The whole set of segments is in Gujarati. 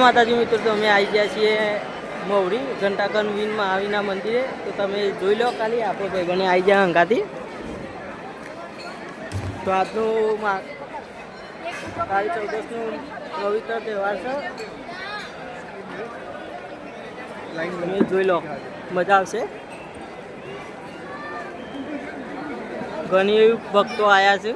માતાજી મિત્રો, તો અમે આવી ગયા છીએ મોવડી ઘંટાકન વિનમાં આવીના મંદિરે. તો તમે જોઈ લો ખાલી, આપણે ભાઈ બને આવી ગયા અંગાથી તો આજનું કાળી ચૌદસનું પવિત્ર તહેવાર છે. તમે જોઈ લો, મજા આવશે. ઘણી ભક્તો આવ્યા છે.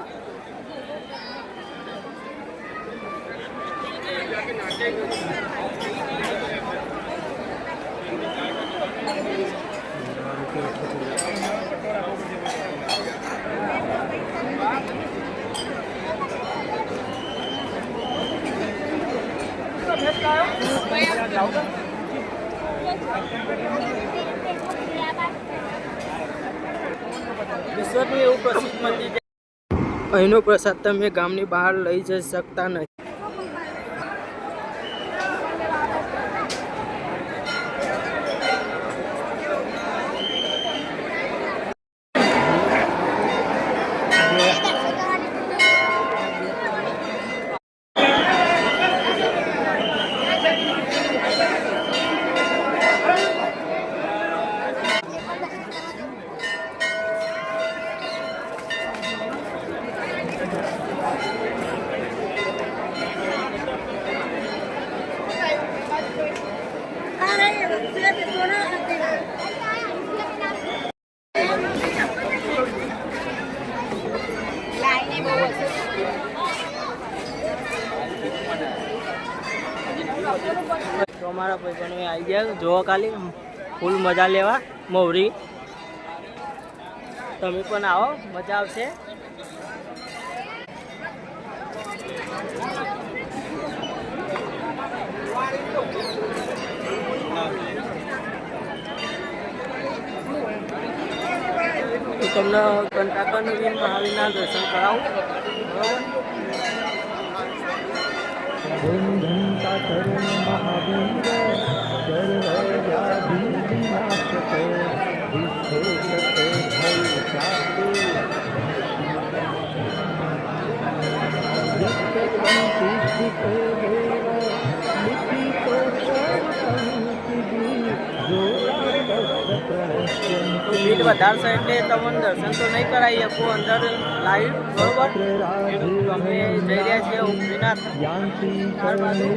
વિશ્વનું અહીંનો પ્રસાદ તમે ગામની બહાર લઈ જઈ શકતા નથી તો અમારા ભાઈબંધો આવી ગયા જોવો ખાલી, ફૂલ મજા લેવા, મોવરી. તમે પણ આવો, મજા આવશે. તો તમને કંટાકન વિન મહાવીરના દર્શન કરાવું બરોબર વધારે છે એટલે તમને દર્શન તો નહીં કરાવી શકો અંદર લાઈવ બરોબર? અમે જઈ રહ્યા છીએ ઉપરીનાથ ચાર બાજુ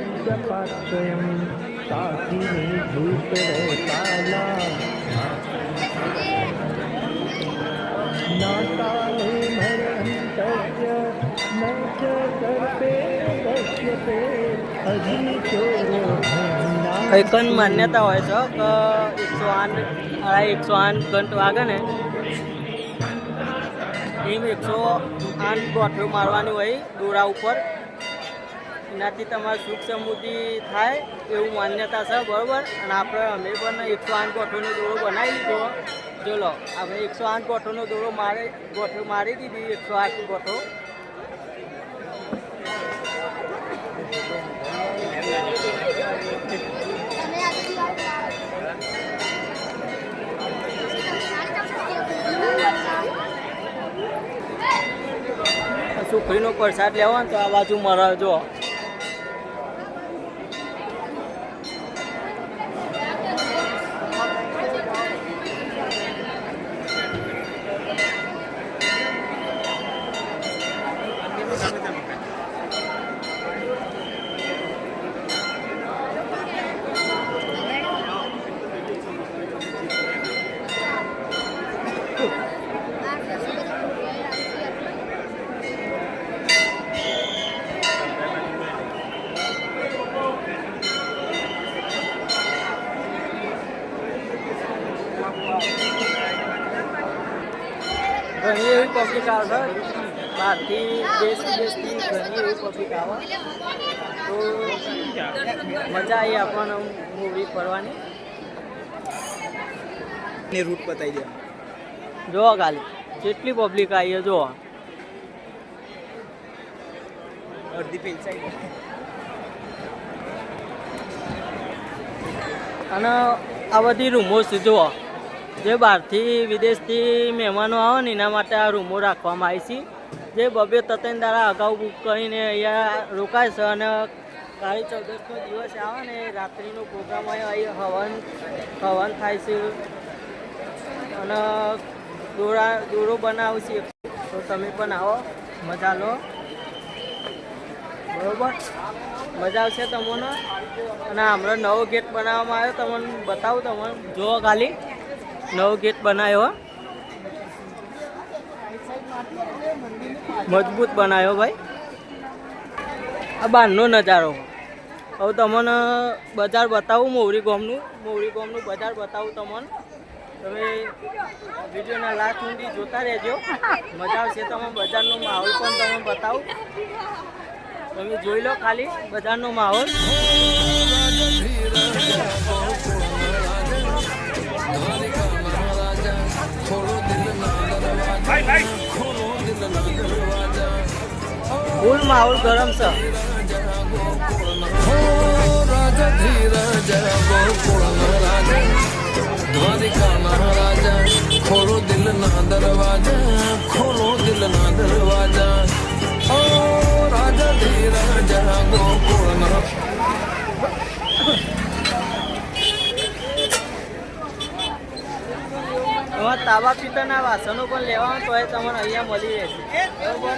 એકન માન્યતા હોય છે કે એકસો આઠ અઢાઈ એકસો આઠ ઘંટ વાગે ને, એમ એકસો આઠ ગોઠવું મારવાની હોય દોરા ઉપર. એનાથી તમારે સુખ સમૃદ્ધિ થાય એવું માન્યતા છે, બરાબર? અને આપણે અમે પણ એકસો આઠ ગોઠોનો દોરો બનાવી લીધો. જો લો આપણે એકસો આઠ ગોઠોનો દોરો મારે, ગોઠવ મારી દીધી, એકસો આઠ ગોઠો સુખડીનો પ્રસાદ લેવો ને તો આ બાજુ મારા જો. પબ્લિક આવે છે બહારથી દેશ વિદેશથી ઘણી એવી પબ્લિક આવે તો મજા આવી આપણને મૂવી ફરવાની. ને રૂટ બતાવી દે. જો ખાલી. જેટલી પબ્લિક આવી છે અડધી પેલ અને આ બધી રૂમો છે જુઓ જે બહારથી વિદેશથી મહેમાનો આવે ને એના માટે આ રૂમો રાખવામાં આવી છે. જે બબે તતન દ્વારા અગાઉ બુક કરીને અહીંયા રોકાય છે અને કાળી ચૌદસનો દિવસ આવે ને રાત્રિનો પ્રોગ્રામ હોય અહીં હવન હવન થાય છે. અને દોરા, દોરો બનાવશે તો તમે પણ આવો, મજા લો. બરોબર? મજા આવશે તમને? અને હમણાં નવો ગેટ બનાવવામાં આવ્યો, તમને બતાવું તમને. જુઓ ખાલી. નવો ગેટ બનાવ્યો. મજબૂત બનાવ્યો ભાઈ. આ બહારનો નજારો. હવે તમને બજાર બતાવું મોવરી ગોમનું. મોવરી ગોમનું બજાર બતાવું તમને. તમે વિડીયોના લાસ્ટ સુધી જોતા રહેજો. મજા આવશે તમે બજારનો માહોલ પણ તમે બતાવું. તમે જોઈ લો ખાલી બજારનો માહોલ. ફૂલ માહોલ ગરમ છે. ખોલો દિલ ના દરવાજા ખોલો દિલ ના દરવાજા ઓ રાજા ધીરજ ગોકુળ એમાં તાબા પિત્તળના વાસણો પણ લેવાનું તો એ તમને અહીંયા મળી રહેશે. બરોબર?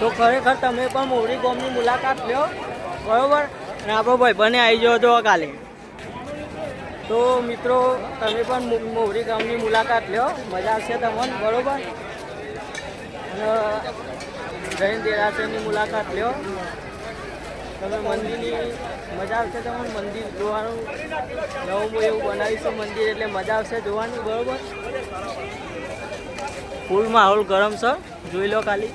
તો ખરેખર તમે પણ મોવડી ગામની મુલાકાત લ્યો. બરોબર? અને આપણો ભાઈ બને આવી જાઓ જો કાલે. તો મિત્રો, તમે પણ મોહરી ગામની મુલાકાત લ્યો મજા આવશે તમને, બરોબર? જૈન દેરાસરની મુલાકાત લ્યો તમે મંદિરની મજા આવશે તમને, મંદિર જોવાનું. નવું એવું બનાવીશું મંદિર, એટલે મજા આવશે જોવાની, બરોબર? ફૂલ માહોલ ગરમ છે, જોઈ લો ખાલી.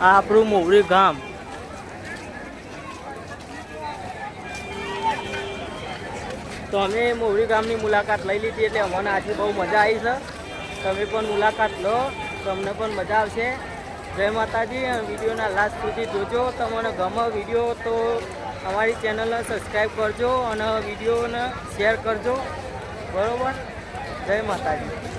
આ આપણું મોહરી ગામ. તો અમે મોવડી ગામની મુલાકાત લઈ લીધી એટલે અમને આજે બહુ મજા આવી છે. તમે પણ મુલાકાત લો, તમને પણ મજા આવશે. જય માતાજી વિડીયોના લાસ્ટ સુધી જોજો. તમને ગમે વીડિયો તો અમારી ચેનલને સબસ્ક્રાઈબ કરજો અને વિડીયોને શેર કરજો. બરાબર? જય માતાજી.